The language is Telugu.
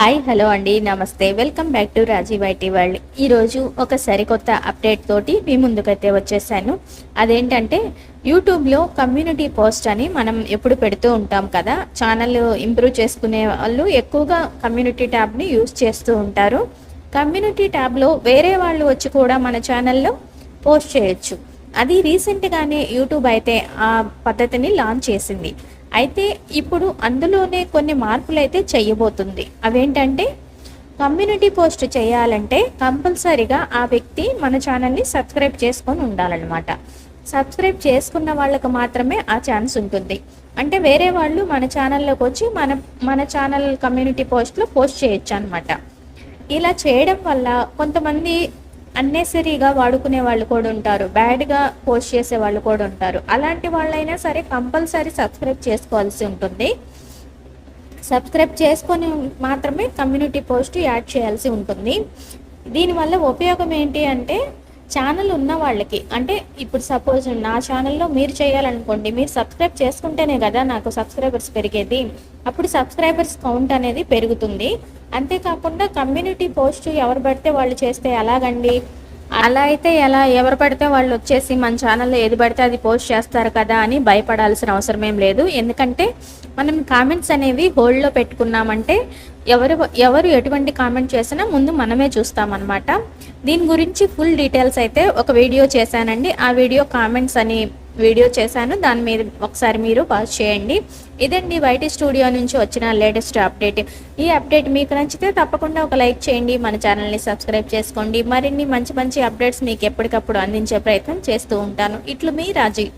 హాయ్ హలో అండి నమస్తే. Welcome back to Rajiv IT world. ఈరోజు ఒక సరికొత్త అప్డేట్ తోటి మీ ముందుకైతే వచ్చేసాను. అదేంటంటే యూట్యూబ్లో కమ్యూనిటీ పోస్ట్ అని మనం ఎప్పుడు పెడుతూ ఉంటాం కదా ఛానల్ ఇంప్రూవ్ చేసుకునే వాళ్ళు ఎక్కువగా కమ్యూనిటీ ట్యాబ్ని యూస్ చేస్తూ ఉంటారు. కమ్యూనిటీ ట్యాబ్లో వేరే వాళ్ళు వచ్చి కూడా మన ఛానల్లో పోస్ట్ చేయొచ్చు. అది రీసెంట్గానే యూట్యూబ్ అయితే ఆ పద్ధతిని లాంచ్ చేసింది. అయితే ఇప్పుడు అందులోనే కొన్ని మార్పులు అయితే చేయబోతుంది. అవేంటంటే కమ్యూనిటీ పోస్ట్ చేయాలంటే కంపల్సరీగా ఆ వ్యక్తి మన ఛానల్ని సబ్స్క్రైబ్ చేసుకొని ఉండాలన్నమాట. సబ్స్క్రైబ్ చేసుకున్న వాళ్ళకు మాత్రమే ఆ ఛాన్స్ ఉంటుంది. అంటే వేరే వాళ్ళు మన ఛానల్లోకి వచ్చి మన మన ఛానల్ కమ్యూనిటీ పోస్ట్లో పోస్ట్ చేయొచ్చు అనమాట ఇలా చేయడం వల్ల కొంతమంది అన్నెసరీగా వాడుకునే వాళ్ళు కూడా ఉంటారు. బ్యాడ్గా పోస్ట్ చేసే వాళ్ళు కూడా ఉంటారు. అలాంటి వాళ్ళైనా సరే కంపల్సరీ సబ్స్క్రైబ్ చేసుకోవాల్సి ఉంటుంది. సబ్స్క్రైబ్ చేసుకొని మాత్రమే కమ్యూనిటీ పోస్ట్ యాడ్ చేయాల్సి ఉంటుంది. దీనివల్ల ఉపయోగం ఏంటి అంటే ఛానల్ ఉన్న వాళ్ళకి అంటే ఇప్పుడు సపోజ్ నా ఛానల్లో మీరు చేయాలనుకోండి మీరు సబ్స్క్రైబ్ చేసుకుంటేనే కదా నాకు సబ్స్క్రైబర్స్ పెరిగేది. అప్పుడు సబ్స్క్రైబర్స్ కౌంట్ అనేది పెరుగుతుంది. అంతేకాకుండా కమ్యూనిటీ పోస్ట్ ఎవరు పడితే వాళ్ళు చేస్తే ఎలాగండి? అలా అయితే ఎలా? ఎవరు పడితే వాళ్ళు వచ్చేసి మన ఛానల్లో ఏది పడితే అది పోస్ట్ చేస్తారు కదా అని భయపడాల్సిన అవసరం ఏం లేదు. ఎందుకంటే మనం కామెంట్స్ అనేవి హోల్డ్లో పెట్టుకున్నామంటే ఎవరు ఎవరు ఎటువంటి కామెంట్ చేసినా ముందు మనమే చూస్తామన్నమాట. దీని గురించి ఫుల్ డీటెయిల్స్ అయితే ఒక వీడియో చేశానండి. ఆ వీడియో కామెంట్స్ అని వీడియో చేశాను. దాని మీద ఒకసారి మీరు పాస్ చేయండి. ఇదండి వైటీ స్టూడియో నుంచి వచ్చిన లేటెస్ట్ అప్డేట్. ఈ అప్డేట్ మీకు నచ్చితే తప్పకుండా ఒక లైక్ చేయండి. మన ఛానల్ని సబ్స్క్రైబ్ చేసుకోండి. మరిన్ని మంచి మంచి అప్డేట్స్ మీకు ఎప్పటికప్పుడు అందించే ప్రయత్నం చేస్తూ ఉంటాను. ఇట్లు మీ రాజీ.